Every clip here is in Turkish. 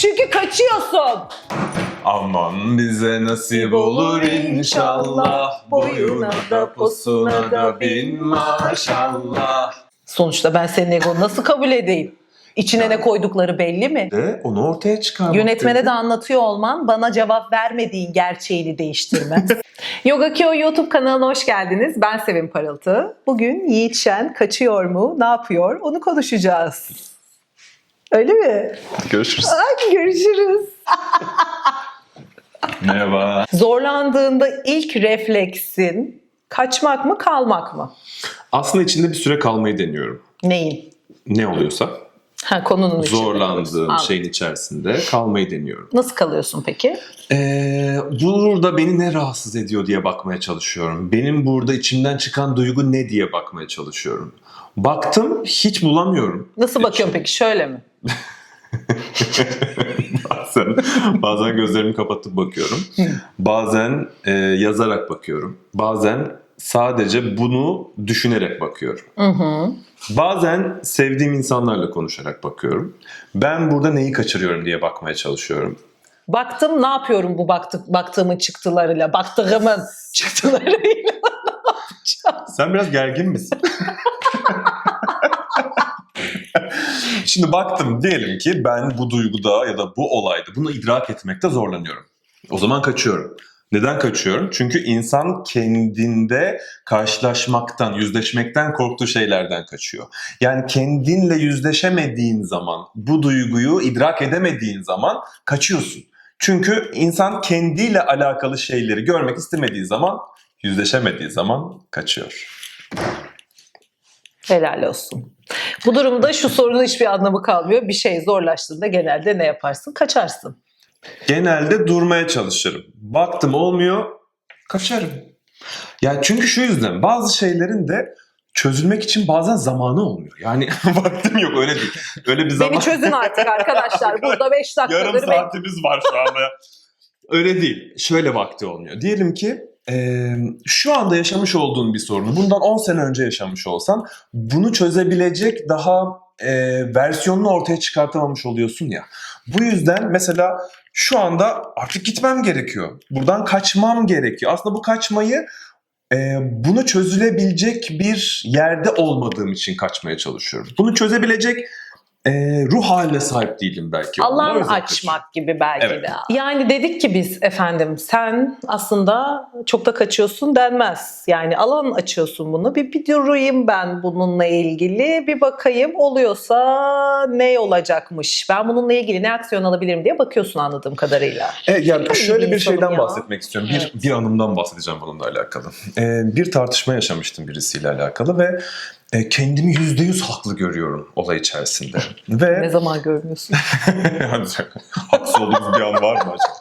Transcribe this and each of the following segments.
Çünkü kaçıyorsun. Aman bize nasip olur inşallah. Boyuna da posuna da bin maşallah. Sonuçta ben senin egonu nasıl kabul edeyim? İçine ne koydukları belli mi? De onu ortaya çıkarmak. Yönetmene de anlatıyor olman bana cevap vermediğin gerçeğini değiştirmez. Yoga Kyo YouTube kanalına hoş geldiniz. Ben Sevim Parıltı. Bugün Yiğit Şen kaçıyor mu, ne yapıyor onu konuşacağız. Öyle mi? Görüşürüz. Hadi görüşürüz. Merhaba. Zorlandığında ilk refleksin kaçmak mı kalmak mı? Aslında içinde bir süre kalmayı deniyorum. Neyin? Ne oluyorsa Ha, konunun içinde. zorlandığım Anladım. şeyin içerisinde kalmayı deniyorum. Nasıl kalıyorsun peki? Ee, burada beni ne rahatsız ediyor diye bakmaya çalışıyorum. Benim burada içimden çıkan duygu ne diye bakmaya çalışıyorum. Baktım hiç bulamıyorum. Nasıl bakıyorsun peki? Şöyle mi? bazen, bazen gözlerimi kapatıp bakıyorum. Bazen e, yazarak bakıyorum. Bazen sadece bunu düşünerek bakıyorum. Hı hı. Bazen sevdiğim insanlarla konuşarak bakıyorum. Ben burada neyi kaçırıyorum diye bakmaya çalışıyorum. Baktım ne yapıyorum bu baktık, baktığımın çıktılarıyla, baktığımın çıktılarıyla ne yapacağım? Sen biraz gergin misin? Şimdi baktım diyelim ki ben bu duyguda ya da bu olayda bunu idrak etmekte zorlanıyorum. O zaman kaçıyorum. Neden kaçıyorum? Çünkü insan kendinde karşılaşmaktan, yüzleşmekten korktuğu şeylerden kaçıyor. Yani kendinle yüzleşemediğin zaman, bu duyguyu idrak edemediğin zaman kaçıyorsun. Çünkü insan kendiyle alakalı şeyleri görmek istemediği zaman, yüzleşemediği zaman kaçıyor. Helal olsun. Bu durumda şu sorunun hiçbir anlamı kalmıyor. Bir şey zorlaştığında genelde ne yaparsın? Kaçarsın. Genelde durmaya çalışırım. Baktım olmuyor, kaçarım. Yani çünkü şu yüzden bazı şeylerin de çözülmek için bazen zamanı olmuyor. Yani vaktim yok öyle değil. Öyle bir zaman. Beni çözün artık arkadaşlar. Burada 5 Yarım dakikadır bek- saatimiz var şu anda. öyle değil. Şöyle vakti olmuyor. Diyelim ki eee, şu anda yaşamış olduğun bir sorunu bundan 10 sene önce yaşamış olsan bunu çözebilecek daha eee, versiyonunu ortaya çıkartamamış oluyorsun ya. Bu yüzden mesela şu anda artık gitmem gerekiyor. Buradan kaçmam gerekiyor. Aslında bu kaçmayı e, bunu çözülebilecek bir yerde olmadığım için kaçmaya çalışıyorum. Bunu çözebilecek e, ruh haline sahip değilim belki. Alan açmak gibi belki Evet. de. Yani dedik ki biz efendim sen aslında çok da kaçıyorsun denmez. Yani alan açıyorsun bunu. Bir, bir durayım ben bununla ilgili. Bir bakayım oluyorsa ne olacakmış? Ben bununla ilgili ne aksiyon alabilirim diye bakıyorsun anladığım kadarıyla. Evet, yani Çok şöyle bir şeyden ya. bahsetmek istiyorum. Bir, Evet. bir anımdan bahsedeceğim bununla alakalı. E, bir tartışma yaşamıştım birisiyle alakalı ve e, kendimi yüzde yüz haklı görüyorum olay içerisinde. ve Ne zaman görmüyorsun? Haksız olduğumuz bir an var mı acaba?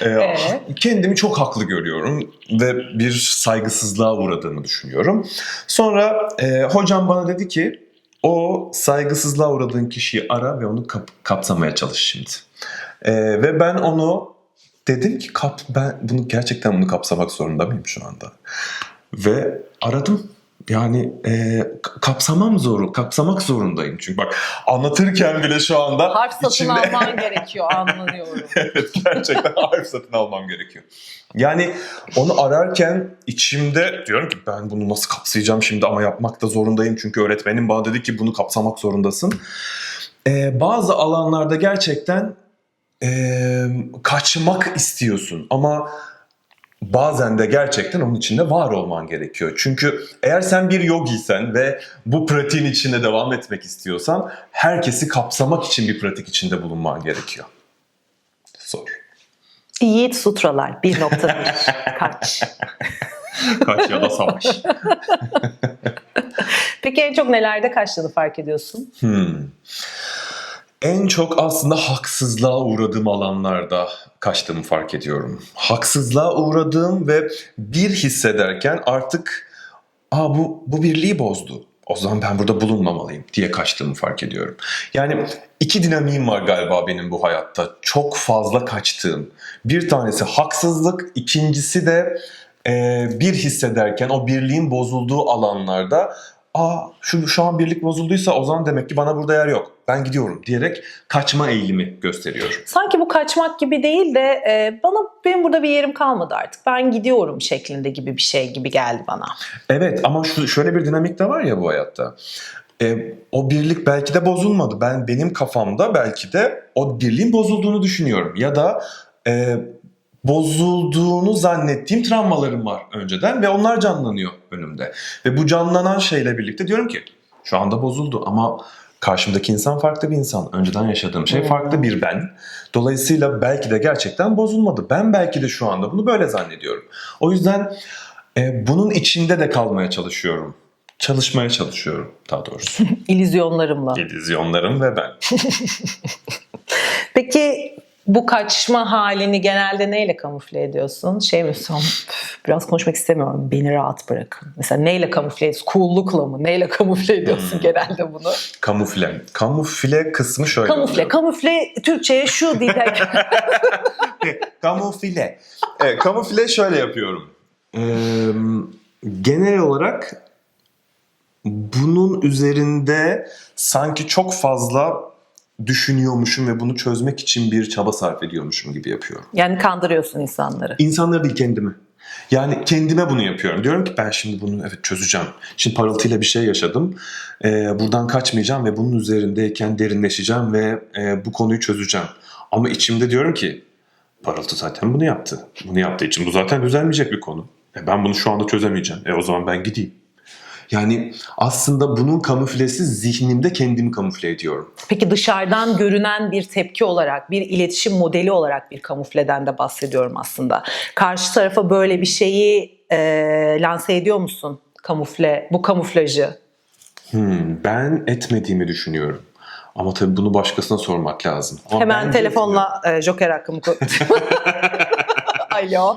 Ee, Ee? Kendimi çok haklı görüyorum ve bir saygısızlığa uğradığımı düşünüyorum. Sonra e, hocam bana dedi ki o saygısızlığa uğradığın kişiyi ara ve onu kap- kapsamaya çalış şimdi. E, ve ben onu dedim ki kap, ben bunu gerçekten bunu kapsamak zorunda mıyım şu anda? Ve aradım. Yani e, kapsamam zor, kapsamak zorundayım çünkü bak anlatırken bile şu anda Harf satın içimde alman gerekiyor anlıyorum. evet gerçekten harf satın almam gerekiyor. Yani onu ararken içimde diyorum ki ben bunu nasıl kapsayacağım şimdi ama yapmak da zorundayım çünkü öğretmenim bana dedi ki bunu kapsamak zorundasın. Ee, bazı alanlarda gerçekten ee, kaçmak istiyorsun ama bazen de gerçekten onun içinde var olman gerekiyor. Çünkü eğer sen bir yogiysen ve bu pratiğin içinde devam etmek istiyorsan herkesi kapsamak için bir pratik içinde bulunman gerekiyor. Zor. Yiğit Sutralar 1.1 Kaç. Kaç ya da savaş. Peki en çok nelerde kaçtığını fark ediyorsun? Hmm. En çok aslında haksızlığa uğradığım alanlarda kaçtığımı fark ediyorum. Haksızlığa uğradığım ve bir hissederken artık Aa, bu, bu birliği bozdu. O zaman ben burada bulunmamalıyım diye kaçtığımı fark ediyorum. Yani iki dinamiğim var galiba benim bu hayatta. Çok fazla kaçtığım. Bir tanesi haksızlık, ikincisi de e, bir hissederken o birliğin bozulduğu alanlarda aa şu, şu an birlik bozulduysa o zaman demek ki bana burada yer yok. Ben gidiyorum diyerek kaçma eğilimi gösteriyor. Sanki bu kaçmak gibi değil de e, bana benim burada bir yerim kalmadı artık. Ben gidiyorum şeklinde gibi bir şey gibi geldi bana. Evet ama şu, şöyle bir dinamik de var ya bu hayatta. E, o birlik belki de bozulmadı. Ben benim kafamda belki de o birliğin bozulduğunu düşünüyorum. Ya da e, bozulduğunu zannettiğim travmalarım var önceden ve onlar canlanıyor önümde. Ve bu canlanan şeyle birlikte diyorum ki şu anda bozuldu ama karşımdaki insan farklı bir insan. Önceden yaşadığım şey farklı bir ben. Dolayısıyla belki de gerçekten bozulmadı. Ben belki de şu anda bunu böyle zannediyorum. O yüzden e, bunun içinde de kalmaya çalışıyorum. Çalışmaya çalışıyorum daha doğrusu. İllüzyonlarımla. İllüzyonlarım ve ben. Peki bu kaçma halini genelde neyle kamufle ediyorsun? Şey mi son biraz konuşmak istemiyorum. Beni rahat bırakın. Mesela neyle kamufle ediyorsun? Cool'lukla mı? Neyle kamufle ediyorsun Hmm. genelde bunu? Kamufle. Kamufle kısmı şöyle Kamufle. oluyor. Kamufle Türkçe'ye şu diye. kamufle. Evet, kamufle şöyle yapıyorum. Ee, genel olarak bunun üzerinde sanki çok fazla düşünüyormuşum ve bunu çözmek için bir çaba sarf ediyormuşum gibi yapıyorum. yani kandırıyorsun insanları. İnsanları değil kendimi. Yani kendime bunu yapıyorum. Diyorum ki ben şimdi bunu evet çözeceğim. Şimdi parıltıyla bir şey yaşadım. Ee, buradan kaçmayacağım ve bunun üzerindeyken derinleşeceğim ve e, bu konuyu çözeceğim. Ama içimde diyorum ki parıltı zaten bunu yaptı. Bunu yaptığı için bu zaten düzelmeyecek bir konu. E, ben bunu şu anda çözemeyeceğim. E o zaman ben gideyim. Yani aslında bunun kamuflesi zihnimde kendimi kamufle ediyorum. Peki dışarıdan görünen bir tepki olarak, bir iletişim modeli olarak bir kamufleden de bahsediyorum aslında. Karşı tarafa böyle bir şeyi e, lanse ediyor musun? Kamufle, bu kamuflajı. Hmm, ben etmediğimi düşünüyorum. Ama tabii bunu başkasına sormak lazım. Ama Hemen telefonla e, joker hakkımı. Alo.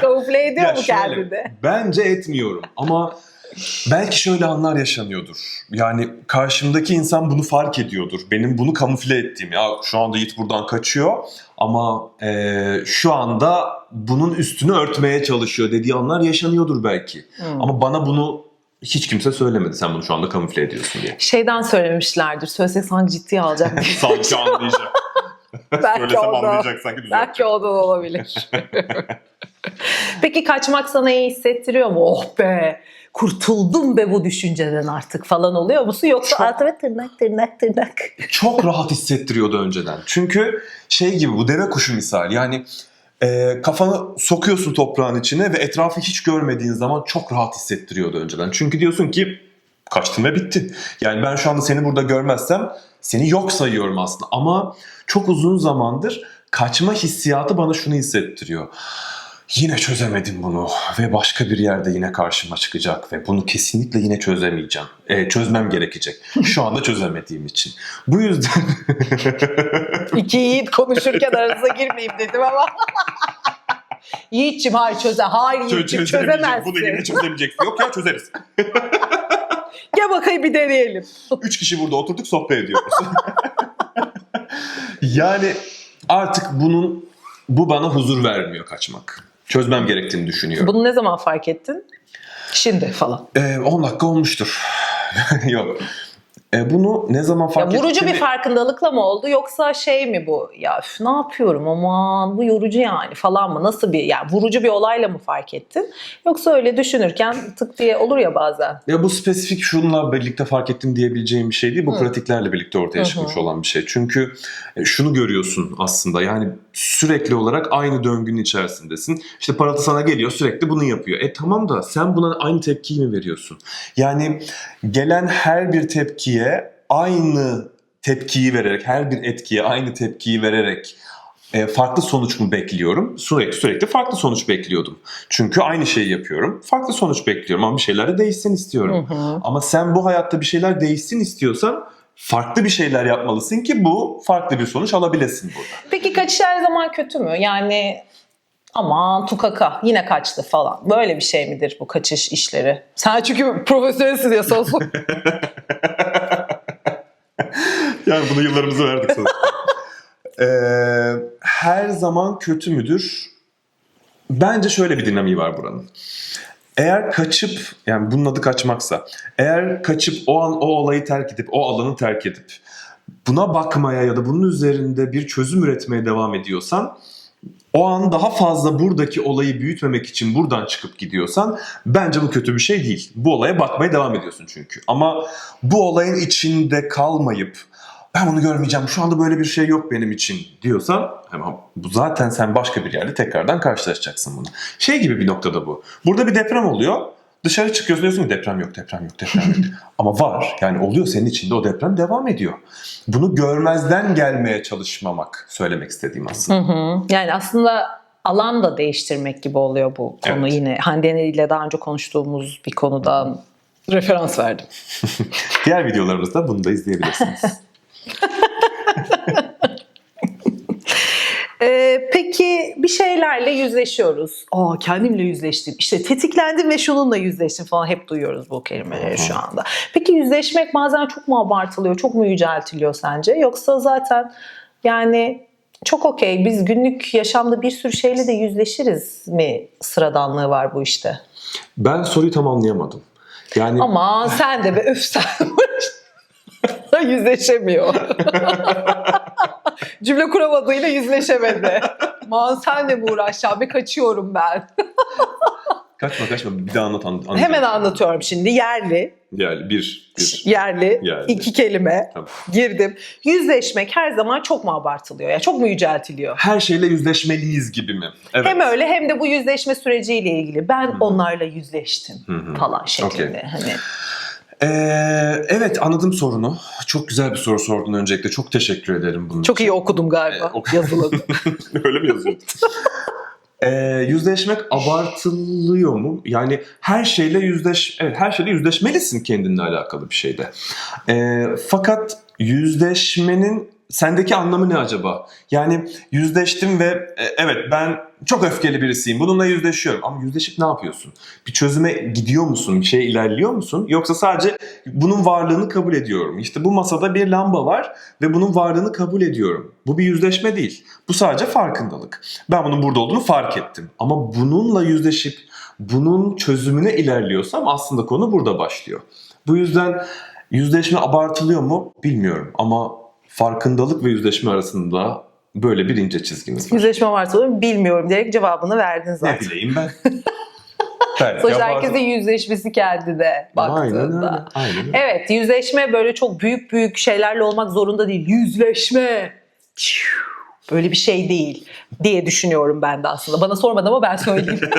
Kamufle ediyor Ya mu şöyle, kendini? Bence etmiyorum ama belki şöyle anlar yaşanıyordur. Yani karşımdaki insan bunu fark ediyordur. Benim bunu kamufle ettiğim. Ya şu anda Yiğit buradan kaçıyor ama eee, şu anda bunun üstünü örtmeye çalışıyor dediği anlar yaşanıyordur belki. Hmm. Ama bana bunu hiç kimse söylemedi. Sen bunu şu anda kamufle ediyorsun diye. Şeyden söylemişlerdir. Söylesek sanki ciddiye alacak. Sanki anlayacak. belki Söylesem ondan, anlayacak sanki düzeltecek. belki ondan olabilir. Peki kaçmak sana iyi hissettiriyor mu? Oh be kurtuldum be bu düşünceden artık falan oluyor musun? Yoksa Çok- altıma tırnak tırnak tırnak. çok rahat hissettiriyordu önceden. Çünkü şey gibi bu deve kuşu misali yani e, kafanı sokuyorsun toprağın içine ve etrafı hiç görmediğin zaman çok rahat hissettiriyordu önceden. Çünkü diyorsun ki kaçtım ve bitti. Yani ben şu anda seni burada görmezsem seni yok sayıyorum aslında. Ama çok uzun zamandır kaçma hissiyatı bana şunu hissettiriyor. Yine çözemedim bunu ve başka bir yerde yine karşıma çıkacak ve bunu kesinlikle yine çözemeyeceğim. E, çözmem gerekecek. Şu anda çözemediğim için. Bu yüzden İki yiğit konuşurken aranıza girmeyeyim dedim ama. Yiğit'cim hayır çöze. Hayır Yiğit'cim çözemezsin. Bunu yine çözemeyeceksin. Yok ya çözeriz. Gel bakayım bir deneyelim. Üç kişi burada oturduk sohbet ediyoruz. yani artık bunun bu bana huzur vermiyor kaçmak. Çözmem gerektiğini düşünüyorum. Bunu ne zaman fark ettin? Şimdi falan. Ee, 10 dakika olmuştur. Yok. Ee, bunu ne zaman fark vurucu ettiğimi- bir farkındalıkla mı oldu yoksa şey mi bu? Ya üf, ne yapıyorum aman bu yorucu yani falan mı? Nasıl bir yani vurucu bir olayla mı fark ettin? Yoksa öyle düşünürken tık diye olur ya bazen. Ya bu spesifik şununla birlikte fark ettim diyebileceğim bir şey değil. Bu Hı. pratiklerle birlikte ortaya Hı hı. çıkmış olan bir şey. Çünkü e, şunu görüyorsun aslında yani sürekli olarak aynı döngünün içerisindesin. İşte parıltı sana geliyor sürekli bunu yapıyor. E tamam da sen buna aynı tepkiyi mi veriyorsun? Yani gelen her bir tepkiye aynı tepkiyi vererek, her bir etkiye aynı tepkiyi vererek e, farklı sonuç mu bekliyorum? Sürekli sürekli farklı sonuç bekliyordum. Çünkü aynı şeyi yapıyorum. Farklı sonuç bekliyorum ama bir şeyler de değişsin istiyorum. Hı hı. Ama sen bu hayatta bir şeyler değişsin istiyorsan farklı bir şeyler yapmalısın ki bu farklı bir sonuç alabilesin burada. Peki kaçış her zaman kötü mü? Yani aman tukaka yine kaçtı falan. Böyle bir şey midir bu kaçış işleri? Sen çünkü profesyonelsin ya. Yani bunu yıllarımızı verdik sana. Ee, her zaman kötü müdür? Bence şöyle bir dinamiği var buranın. eğer kaçıp yani bunun adı kaçmaksa eğer kaçıp o an o olayı terk edip o alanı terk edip buna bakmaya ya da bunun üzerinde bir çözüm üretmeye devam ediyorsan o an daha fazla buradaki olayı büyütmemek için buradan çıkıp gidiyorsan bence bu kötü bir şey değil. Bu olaya bakmaya devam ediyorsun çünkü. Ama bu olayın içinde kalmayıp ben bunu görmeyeceğim şu anda böyle bir şey yok benim için diyorsan ama bu zaten sen başka bir yerde tekrardan karşılaşacaksın bunu. Şey gibi bir noktada bu. Burada bir deprem oluyor. Dışarı çıkıyorsun diyorsun ki deprem yok, deprem yok, deprem yok. Ama var. Yani oluyor senin içinde o deprem devam ediyor. Bunu görmezden gelmeye çalışmamak söylemek istediğim aslında. Hı hı. Yani aslında alan da değiştirmek gibi oluyor bu konu Evet. yine. Hande ile daha önce konuştuğumuz bir konudan referans verdim. Diğer videolarımızda bunu da izleyebilirsiniz. Ee, peki bir şeylerle yüzleşiyoruz. Aa kendimle yüzleştim. İşte tetiklendim ve şununla yüzleştim falan hep duyuyoruz bu kelimeleri şu anda. Peki yüzleşmek bazen çok mu abartılıyor, çok mu yüceltiliyor sence? Yoksa zaten yani çok okey biz günlük yaşamda bir sürü şeyle de yüzleşiriz mi sıradanlığı var bu işte. ben soruyu tam anlayamadım. Yani Ama sen de be öf sen yüzleşemiyor. Cümle kuramadığıyla yüzleşemedi. Man senle mi uğraşacağım? Bir kaçıyorum ben. kaçma kaçma bir daha anlat. an- anlayacağım. Hemen anlatıyorum şimdi. Yerli, Yani bir, bir. yerli, Yerli. iki kelime Tamam. girdim. Yüzleşmek her zaman çok mu abartılıyor? Ya çok mu yüceltiliyor? Her şeyle yüzleşmeliyiz gibi mi? Evet. Hem öyle hem de bu yüzleşme süreciyle ilgili. Ben Hı. onlarla yüzleştim Hı hı. falan şeklinde. Okey. Hani Ee, evet anladım sorunu. Çok güzel bir soru sordun öncelikle. Çok teşekkür ederim bunun çok için. iyi okudum galiba Ee, ok- yazılanı. Öyle mi yazıyor? Ee, yüzleşmek abartılıyor mu? Yani her şeyle yüzleş, evet her şeyle yüzleşmelisin kendinle alakalı bir şeyde. Ee, fakat yüzleşmenin sendeki anlamı ne acaba? Yani yüzleştim ve e, evet ben çok öfkeli birisiyim. Bununla yüzleşiyorum. Ama yüzleşip ne yapıyorsun? Bir çözüme gidiyor musun? Bir şeye ilerliyor musun? Yoksa sadece bunun varlığını kabul ediyorum. İşte bu masada bir lamba var ve bunun varlığını kabul ediyorum. Bu bir yüzleşme değil. Bu sadece farkındalık. Ben bunun burada olduğunu fark ettim. Ama bununla yüzleşip bunun çözümüne ilerliyorsam aslında konu burada başlıyor. Bu yüzden yüzleşme abartılıyor mu bilmiyorum ama farkındalık ve yüzleşme arasında böyle bir ince çizgimiz var. Yüzleşme varsa olur mu bilmiyorum diyerek cevabını verdin Ne zaten. bileyim ben. Evet, Sonuçta herkesin yüzleşmesi Aynen öyle. baktığında. Aynen öyle. Evet yüzleşme böyle çok büyük büyük şeylerle olmak zorunda değil. Yüzleşme. Böyle bir şey değil diye düşünüyorum ben de aslında. Bana sormadı ama ben söyleyeyim.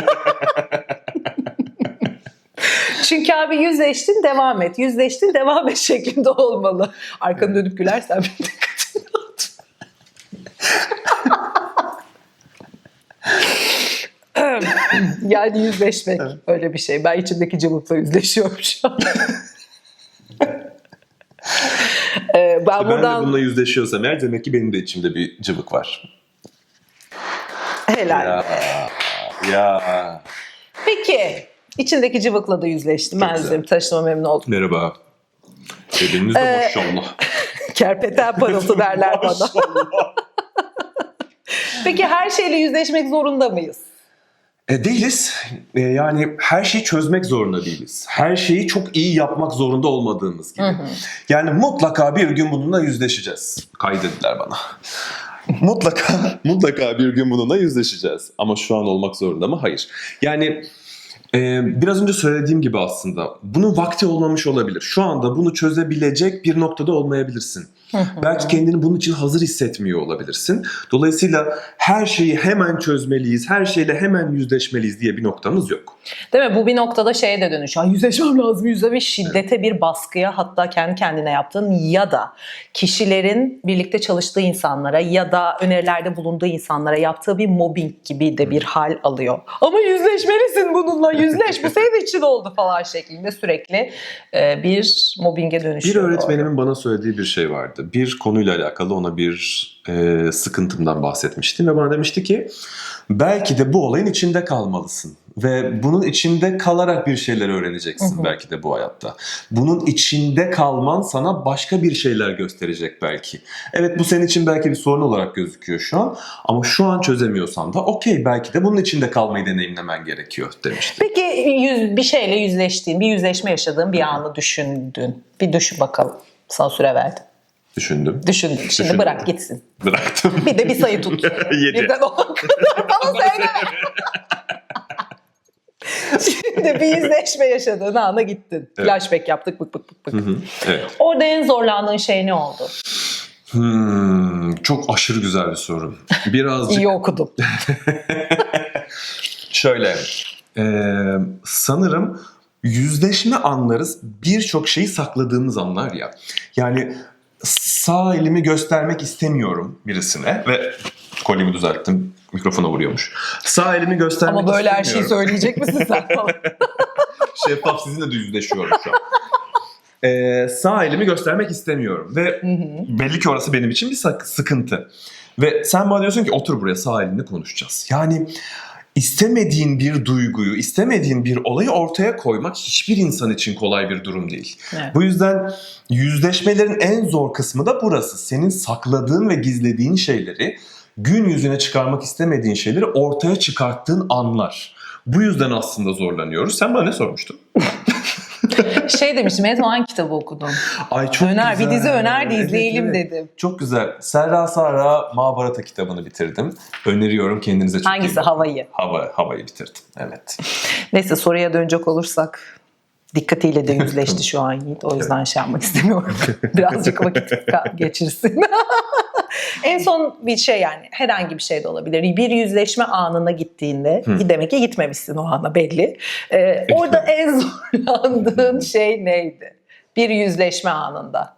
Çünkü abi yüzleştin devam et. Yüzleştin devam et şeklinde olmalı. Arkanı dönüp gülersen bir yani yüzleşmek öyle bir şey. Ben içimdeki cıvıkla yüzleşiyorum şu an. Ee, ben Ben buradan de bununla yüzleşiyorsam eğer demek ki benim de içimde bir cıvık var. helal. Ya. Ya. Peki içindeki cıvıkla da yüzleştim. Çok Ben güzel. tanıştığıma memnun oldum. Merhaba. Eliniz de Ee, maşallah. Kerpeten parıltı derler bana. Peki her şeyle yüzleşmek zorunda mıyız? E, değiliz. E, yani her şeyi çözmek zorunda değiliz. Her şeyi çok iyi yapmak zorunda olmadığımız gibi. Yani mutlaka bir gün bununla yüzleşeceğiz. Kaydettiler bana. mutlaka mutlaka bir gün bununla yüzleşeceğiz. Ama şu an olmak zorunda mı? Hayır. Yani e, biraz önce söylediğim gibi aslında bunun vakti olmamış olabilir. Şu anda bunu çözebilecek bir noktada olmayabilirsin. Belki kendini bunun için hazır hissetmiyor olabilirsin. Dolayısıyla her şeyi hemen çözmeliyiz, her şeyle hemen yüzleşmeliyiz diye bir noktamız yok. Değil mi? Bu bir noktada şeye de dönüşüyor. "Ay, Yüzleşmem lazım, yüzleşmem. Şiddete bir baskıya hatta kendi kendine yaptığın ya da kişilerin birlikte çalıştığı insanlara ya da önerilerde bulunduğu insanlara yaptığı bir mobbing gibi de bir hal alıyor. Ama yüzleşmelisin bununla, yüzleş. Bu senin için oldu falan şeklinde sürekli bir mobbinge Bir dönüşüyor. öğretmenimin bana söylediği bir şey vardı. Bir konuyla alakalı ona bir e, sıkıntımdan bahsetmiştim ve bana demişti ki belki de bu olayın içinde kalmalısın ve bunun içinde kalarak bir şeyler öğreneceksin Hı hı. belki de bu hayatta. Bunun içinde kalman sana başka bir şeyler gösterecek belki. Evet bu senin için belki bir sorun olarak gözüküyor şu an ama şu an çözemiyorsan da okey belki de bunun içinde kalmayı deneyimlemen gerekiyor demişti. Peki yüz, bir şeyle yüzleştiğin, bir yüzleşme yaşadığın bir anı düşündün. Bir düşün bakalım. Sana süre verdim. Düşündüm. Düşündün. Şimdi Düşündüm. bırak gitsin. Bıraktım. Bir de bir sayı tut. Yedi. Bir de o kadar bana söyle. Şimdi bir yüzleşme yaşadığın ana gittin. Evet. Flashback yaptık bık bık bık bık. Hı hı, evet. Orada en zorlandığın şey ne oldu? Hmm, çok aşırı güzel bir soru. Birazcık İyi okudum. şöyle. e, sanırım yüzleşme anlarız birçok şeyi sakladığımız anlar ya. Yani sağ elimi göstermek istemiyorum birisine ve kolyemi düzelttim. Mikrofona vuruyormuş. Sağ elimi göstermek Ama böyle her şeyi istemiyorum. söyleyecek misin sen falan? Şeffaf sizinle de yüzleşiyorum şu an. Ee, sağ elimi göstermek istemiyorum ve Hı hı. belli ki orası benim için bir sıkıntı. Ve sen bana diyorsun ki otur buraya sağ elinle konuşacağız. Yani istemediğin bir duyguyu, istemediğin bir olayı ortaya koymak hiçbir insan için kolay bir durum değil. Evet. Bu yüzden yüzleşmelerin en zor kısmı da burası. Senin sakladığın ve gizlediğin şeyleri, gün yüzüne çıkarmak istemediğin şeyleri ortaya çıkarttığın anlar. Bu yüzden aslında zorlanıyoruz. Sen bana ne sormuştun? Şey demiştim hangi kitabı okudun? Ay çok öner bir güzel. dizi öner de Evet, izleyelim evet. dedim. Çok güzel. Serra Sara Mahabharata kitabını bitirdim. Öneriyorum kendinize çok Hangisi havayı? Hava, havayı bitirdim. Evet. Neyse soruya dönecek olursak dikkatiyle de yüzleşti şu an Yiğit. O yüzden şey yapmak istemiyorum. Birazcık vakit geçirsin. en son bir şey yani herhangi bir şey de olabilir. Bir yüzleşme anına gittiğinde Hı. demek ki gitmemişsin o ana belli. Ee, orada en zorlandığın şey neydi? Bir yüzleşme anında.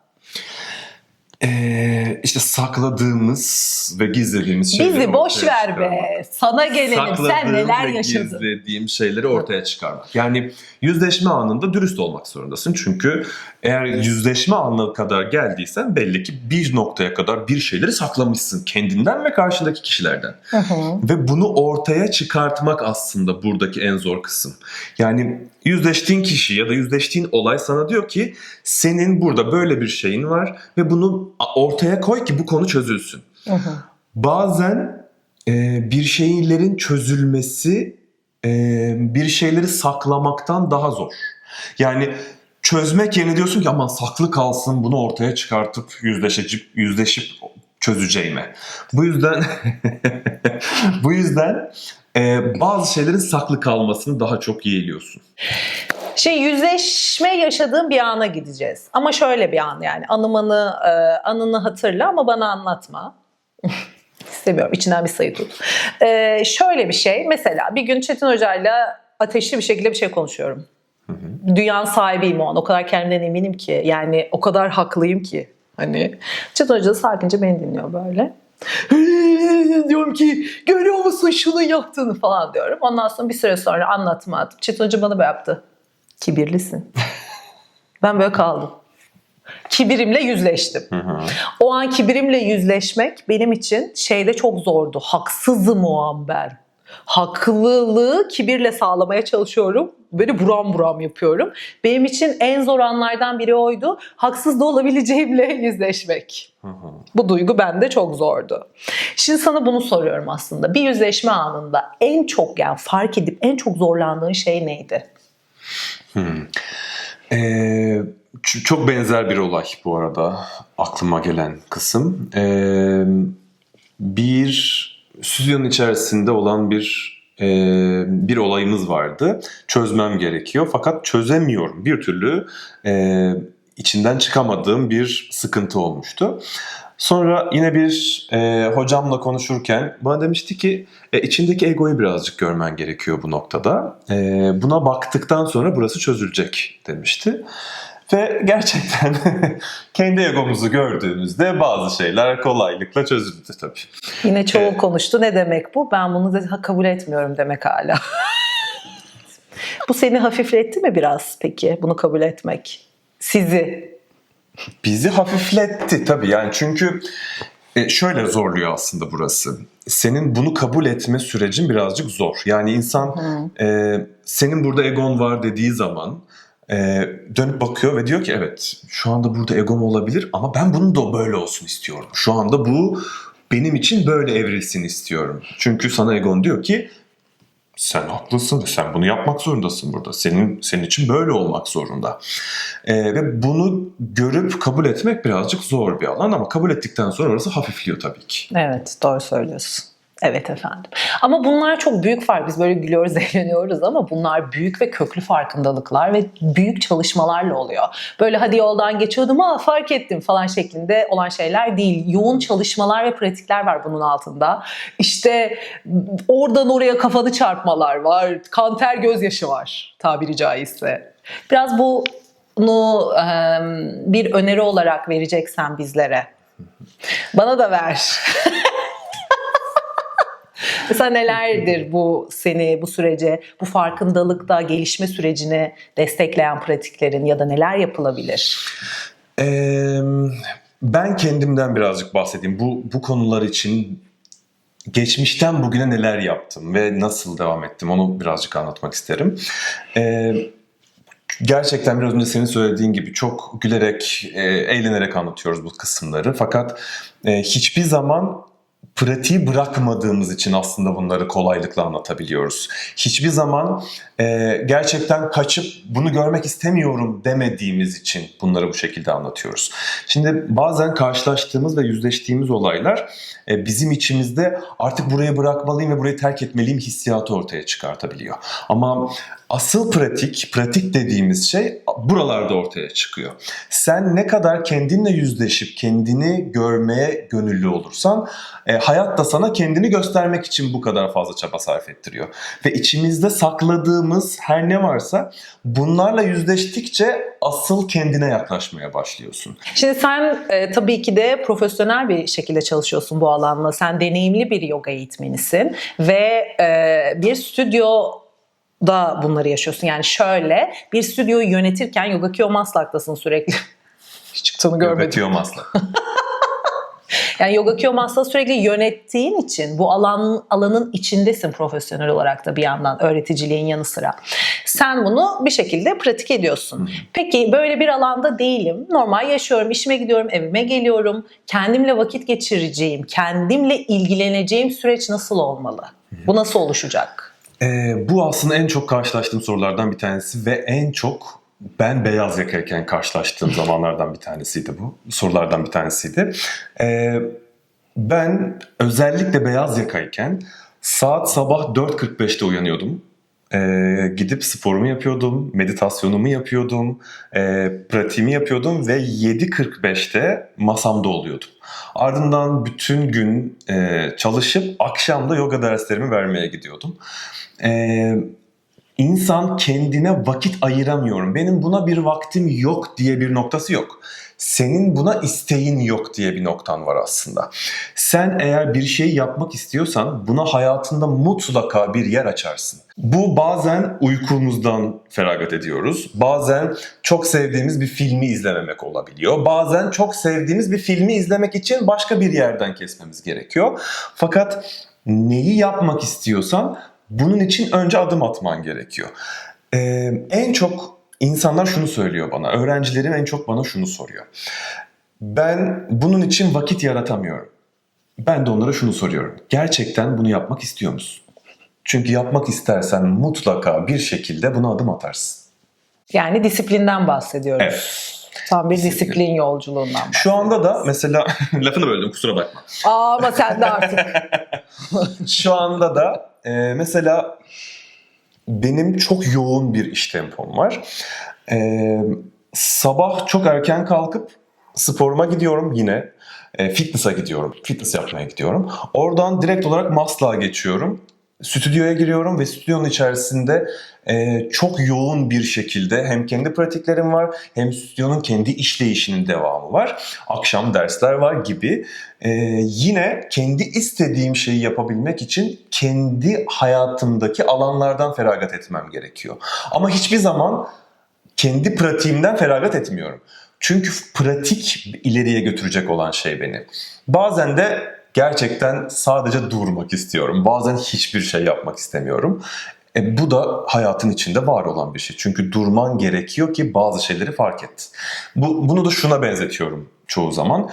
Ee, işte sakladığımız ve gizlediğimiz şeyleri Bizi boş ver çıkarmak. be. Sana gelelim. Sen Sakladığım neler ve yaşadın? gizlediğim şeyleri ortaya çıkarmak. Yani yüzleşme anında dürüst olmak zorundasın. Çünkü eğer yüzleşme anına kadar geldiysen belli ki bir noktaya kadar bir şeyleri saklamışsın kendinden ve karşındaki kişilerden. Hı hı. Ve bunu ortaya çıkartmak aslında buradaki en zor kısım. Yani yüzleştiğin kişi ya da yüzleştiğin olay sana diyor ki senin burada böyle bir şeyin var ve bunu ortaya koy ki bu konu çözülsün. Hı hı. Bazen e, bir şeylerin çözülmesi e, bir şeyleri saklamaktan daha zor. Yani çözmek yerine diyorsun ki aman saklı kalsın bunu ortaya çıkartıp yüzleşip yüzleşip çözeceğime. Bu yüzden bu yüzden e, bazı şeylerin saklı kalmasını daha çok yeğliyorsun. Şey yüzleşme yaşadığın bir ana gideceğiz. Ama şöyle bir an yani anımanı, e, anını hatırla ama bana anlatma. İstemiyorum içinden bir sayı tut. E, şöyle bir şey mesela bir gün Çetin Hoca'yla ateşli bir şekilde bir şey konuşuyorum. Dünyanın sahibiyim o an. O kadar kendimden eminim ki. Yani o kadar haklıyım ki. Hani Çetin Hoca da sakince beni dinliyor böyle. diyorum ki görüyor musun şunun yaptığını falan diyorum. Ondan sonra bir süre sonra anlatma atıp Çetin Hoca bana böyle yaptı. Kibirlisin. ben böyle kaldım. Kibirimle yüzleştim. O an kibirimle yüzleşmek benim için şeyde çok zordu. Haksızım o an ben. Haklılığı kibirle sağlamaya çalışıyorum. Böyle buram buram yapıyorum. Benim için en zor anlardan biri oydu. Haksız da olabileceğimle yüzleşmek. Bu duygu bende çok zordu. Şimdi sana bunu soruyorum aslında. Bir yüzleşme anında en çok yani fark edip en çok zorlandığın şey neydi? Ee, ç- çok benzer bir olay bu arada aklıma gelen kısım. Ee, bir stüdyonun içerisinde olan bir e, bir olayımız vardı. Çözmem gerekiyor fakat çözemiyorum. Bir türlü e, içinden çıkamadığım bir sıkıntı olmuştu. Sonra yine bir e, hocamla konuşurken bana demişti ki e, içindeki egoyu birazcık görmen gerekiyor bu noktada. E, buna baktıktan sonra burası çözülecek demişti. Ve gerçekten kendi egomuzu gördüğümüzde bazı şeyler kolaylıkla çözüldü tabii. Yine çoğu Evet. konuştu. Ne demek bu? Ben bunu da kabul etmiyorum demek hala. bu seni hafifletti mi biraz peki bunu kabul etmek? Sizi. Bizi hafifletti tabii yani çünkü e, şöyle zorluyor aslında burası. Senin bunu kabul etme sürecin birazcık zor. Yani insan e, senin burada egon var dediği zaman e, dönüp bakıyor ve diyor ki evet şu anda burada egom olabilir ama ben bunun da böyle olsun istiyorum. Şu anda bu benim için böyle evrilsin istiyorum. Çünkü sana egon diyor ki sen haklısın sen bunu yapmak zorundasın burada. Senin senin için böyle olmak zorunda. Ee, ve bunu görüp kabul etmek birazcık zor bir alan ama kabul ettikten sonra orası hafifliyor tabii ki. Evet doğru söylüyorsun. Evet efendim. Ama bunlar çok büyük fark. Biz böyle gülüyoruz, eğleniyoruz ama bunlar büyük ve köklü farkındalıklar ve büyük çalışmalarla oluyor. Böyle hadi yoldan geçiyordum ama fark ettim falan şeklinde olan şeyler değil. Yoğun çalışmalar ve pratikler var bunun altında. İşte oradan oraya kafanı çarpmalar var. Kanter gözyaşı var tabiri caizse. Biraz bunu em, bir öneri olarak vereceksen bizlere. Bana da ver. Mesela nelerdir bu seni bu sürece, bu farkındalıkta gelişme sürecini destekleyen pratiklerin ya da neler yapılabilir? Ee, ben kendimden birazcık bahsedeyim. Bu, bu konular için geçmişten bugüne neler yaptım ve nasıl devam ettim onu birazcık anlatmak isterim. Ee, gerçekten biraz önce senin söylediğin gibi çok gülerek, eğlenerek anlatıyoruz bu kısımları. Fakat hiçbir zaman pratiği bırakmadığımız için aslında bunları kolaylıkla anlatabiliyoruz. Hiçbir zaman e, gerçekten kaçıp bunu görmek istemiyorum demediğimiz için bunları bu şekilde anlatıyoruz. Şimdi bazen karşılaştığımız ve yüzleştiğimiz olaylar e, bizim içimizde artık burayı bırakmalıyım ve burayı terk etmeliyim hissiyatı ortaya çıkartabiliyor. Ama asıl pratik, pratik dediğimiz şey buralarda ortaya çıkıyor. Sen ne kadar kendinle yüzleşip kendini görmeye gönüllü olursan e, hayat da sana kendini göstermek için bu kadar fazla çaba sarf ettiriyor. Ve içimizde sakladığımız her ne varsa bunlarla yüzleştikçe asıl kendine yaklaşmaya başlıyorsun. Şimdi sen e, tabii ki de profesyonel bir şekilde çalışıyorsun bu alanla. Sen deneyimli bir yoga eğitmenisin ve e, bir stüdyo da bunları yaşıyorsun. Yani şöyle bir stüdyoyu yönetirken Yoga Kyo Maslak'tasın sürekli. Hiç çıktığını görmedim. Göbetiyor masla. Yani Yoga Kyo Maslak'ı sürekli yönettiğin için bu alan alanın içindesin profesyonel olarak da bir yandan öğreticiliğin yanı sıra. Sen bunu bir şekilde pratik ediyorsun. Peki böyle bir alanda değilim. Normal yaşıyorum, işime gidiyorum, evime geliyorum. Kendimle vakit geçireceğim, kendimle ilgileneceğim süreç nasıl olmalı? Bu nasıl oluşacak? Ee, bu aslında en çok karşılaştığım sorulardan bir tanesi ve en çok ben beyaz yakayken karşılaştığım zamanlardan bir tanesiydi bu. Sorulardan bir tanesiydi. Ee, ben özellikle beyaz yakayken saat sabah 4.45'te uyanıyordum. Ee, gidip sporumu yapıyordum, meditasyonumu yapıyordum, e, pratiğimi yapıyordum ve 7.45'te masamda oluyordum. Ardından bütün gün e, çalışıp akşam da yoga derslerimi vermeye gidiyordum. Ee, insan kendine vakit ayıramıyorum. Benim buna bir vaktim yok diye bir noktası yok. Senin buna isteğin yok diye bir noktan var aslında. Sen eğer bir şey yapmak istiyorsan buna hayatında mutlaka bir yer açarsın. Bu bazen uykumuzdan feragat ediyoruz. Bazen çok sevdiğimiz bir filmi izlememek olabiliyor. Bazen çok sevdiğimiz bir filmi izlemek için başka bir yerden kesmemiz gerekiyor. Fakat neyi yapmak istiyorsan bunun için önce adım atman gerekiyor. Ee, en çok insanlar şunu söylüyor bana, öğrencilerim en çok bana şunu soruyor. Ben bunun için vakit yaratamıyorum. Ben de onlara şunu soruyorum. Gerçekten bunu yapmak istiyor musun? Çünkü yapmak istersen mutlaka bir şekilde buna adım atarsın. Yani disiplinden bahsediyoruz. Evet. Tam bir Disiplin. disiplin yolculuğundan Şu anda da mesela lafını böldüm kusura bakma. Aa, ama sen de artık. Şu anda da e, mesela benim çok yoğun bir iş tempom var. E, sabah çok erken kalkıp sporuma gidiyorum yine. E, fitness'a gidiyorum. Fitness yapmaya gidiyorum. Oradan direkt olarak Maslak'a geçiyorum. Stüdyoya giriyorum ve stüdyonun içerisinde e, çok yoğun bir şekilde hem kendi pratiklerim var hem stüdyonun kendi işleyişinin devamı var. Akşam dersler var gibi. E, yine kendi istediğim şeyi yapabilmek için kendi hayatımdaki alanlardan feragat etmem gerekiyor. Ama hiçbir zaman kendi pratiğimden feragat etmiyorum. Çünkü pratik ileriye götürecek olan şey beni. Bazen de gerçekten sadece durmak istiyorum. Bazen hiçbir şey yapmak istemiyorum. E, bu da hayatın içinde var olan bir şey. Çünkü durman gerekiyor ki bazı şeyleri fark et. Bu, bunu da şuna benzetiyorum çoğu zaman.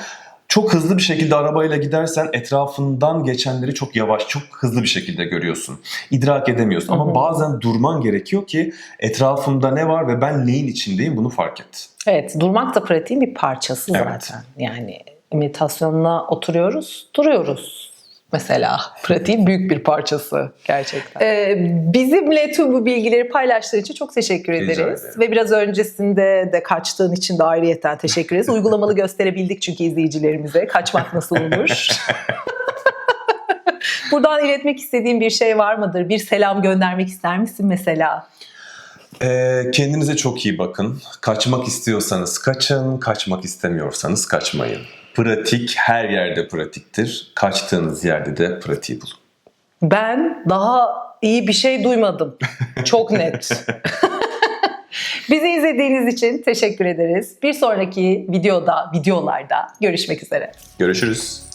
Çok hızlı bir şekilde arabayla gidersen etrafından geçenleri çok yavaş, çok hızlı bir şekilde görüyorsun. İdrak edemiyorsun. Ama bazen durman gerekiyor ki etrafımda ne var ve ben neyin içindeyim bunu fark et. Evet, durmak da pratiğin bir parçası Evet. zaten. Yani meditasyonla oturuyoruz, duruyoruz. Mesela pratiğin büyük bir parçası gerçekten. Ee, bizimle tüm bu bilgileri paylaştığın için çok teşekkür ederiz. Ve biraz öncesinde de kaçtığın için de ayrıyeten teşekkür ederiz. Uygulamalı gösterebildik çünkü izleyicilerimize kaçmak nasıl olur. Buradan iletmek istediğin bir şey var mıdır? Bir selam göndermek ister misin mesela? Ee, kendinize çok iyi bakın. Kaçmak istiyorsanız kaçın, kaçmak istemiyorsanız kaçmayın. Pratik her yerde pratiktir. Kaçtığınız yerde de pratiği bulun. Ben daha iyi bir şey duymadım. Çok net. Bizi izlediğiniz için teşekkür ederiz. Bir sonraki videoda, videolarda görüşmek üzere. Görüşürüz.